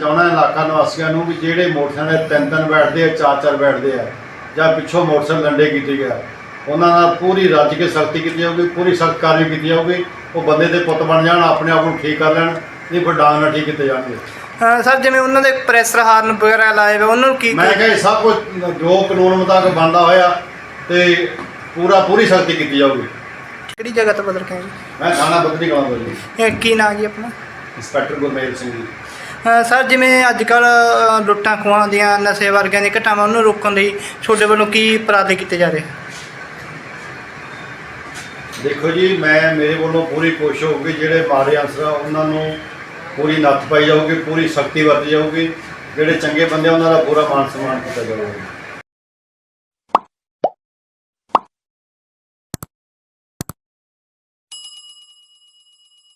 ਚਾਹੁੰਦਾ ਇਲਾਕਾ ਨਿਵਾਸੀਆਂ ਨੂੰ ਵੀ ਜਿਹੜੇ ਮੋਟਰਸਾਈਕਲ ਤਿੰਨ ਤਿੰਨ ਬੈਠਦੇ ਆ ਚਾਰ ਚਾਰ ਬੈਠਦੇ ਆ ਜਾਂ ਪਿੱਛੋਂ ਮੋਟਰਸਾਈਕਲ ਲੰਡੇ ਕੀਤੇ ਗਿਆ ਉਹਨਾਂ ਨਾਲ ਪੂਰੀ ਰੱਜ ਕੇ ਸਖਤੀ ਕੀਤੀ ਜਾਊਗੀ ਪੂਰੀ ਸਖਤ ਕਾਰਵਾਈ ਕੀਤੀ ਜਾਊਗੀ। ਉਹ ਬੰਦੇ ਦੇ ਪੁੱਤ ਬਣ ਜਾਣ ਆਪਣੇ ਆਪ ਨੂੰ ਠੀਕ ਕਰ ਲੈਣ ਨਹੀਂ ਫਿਰ ਡਾਂਗ ਨਾਲ ਠੀਕ ਕੀਤੇ ਜਾਣਗੇ। ਅਹ ਸਰ ਜਿਵੇਂ ਉਹਨਾਂ ਦੇ ਪ੍ਰੈਸ਼ਰ ਹਾਰਨ ਵਗੈਰਾ ਲਾਏ ਹੋਏ ਉਹਨਾਂ ਨੂੰ ਕੀ ਮੈਂ ਕਿਹਾ ਇਹ ਸਭ ਕੁਝ ਜੋ ਕਾਨੂੰਨ ਮੁਤਾਬਕ ਬਣਦਾ ਹੋਇਆ ਤੇ ਪੂਰਾ ਪੂਰੀ ਸਖਤੀ ਕੀਤੀ ਜਾਊਗੀ। ਕਿਹੜੀ ਜਗ੍ਹਾ ਤੋਂ ਬਦਲ ਕੇ ਆਏ ਜੀ? ਮੈਂ ਥਾਣਾ ਬਦਲੀ ਕਲਾਂ ਤੋਂ ਜੀ। ਇਹ ਕੀ ਨਾਂ ਜੀ ਆਪਣਾ? ਇੰਸਪੈਕਟਰ ਗੁਰਮੇਲ ਸਿੰਘ ਜੀ। ਅਹ ਸਰ, ਜਿਵੇਂ ਅੱਜ ਕੱਲ ਲੁੱਟਾਂ ਖੋਹਾਂ ਦੀਆਂ ਨਸ਼ੇ ਵਰਗੀਆਂ ਦੀਆਂ ਘਟਨਾਵਾਂ ਨੂੰ ਰੋਕਣ ਲਈ ਤੁਹਾਡੇ ਵੱਲੋਂ ਕੀ ਉਪਰਾਲੇ ਕੀਤੇ ਜਾ ਰਹੇ? ਦੇਖੋ ਜੀ, ਮੈਂ, ਮੇਰੇ ਵੱਲੋਂ ਪੂਰੀ ਕੋਸ਼ਿਸ਼ ਹੋਊਗੀ, ਜਿਹੜੇ ਮਾੜੇ ਅਨਸਰ ਆ ਉਹਨਾਂ ਨੂੰ ਪੂਰੀ ਨੱਥ ਪਾਈ ਜਾਊਗੀ, ਪੂਰੀ ਸ਼ਕਤੀ ਵਰਤੀ ਜਾਊਗੀ, ਜਿਹੜੇ ਚੰਗੇ ਬੰਦੇ ਆ, ਉਹਨਾਂ ਦਾ ਪੂਰਾ ਮਾਨ ਸਨਮਾਨ ਕੀਤਾ ਜਾਊਗਾ।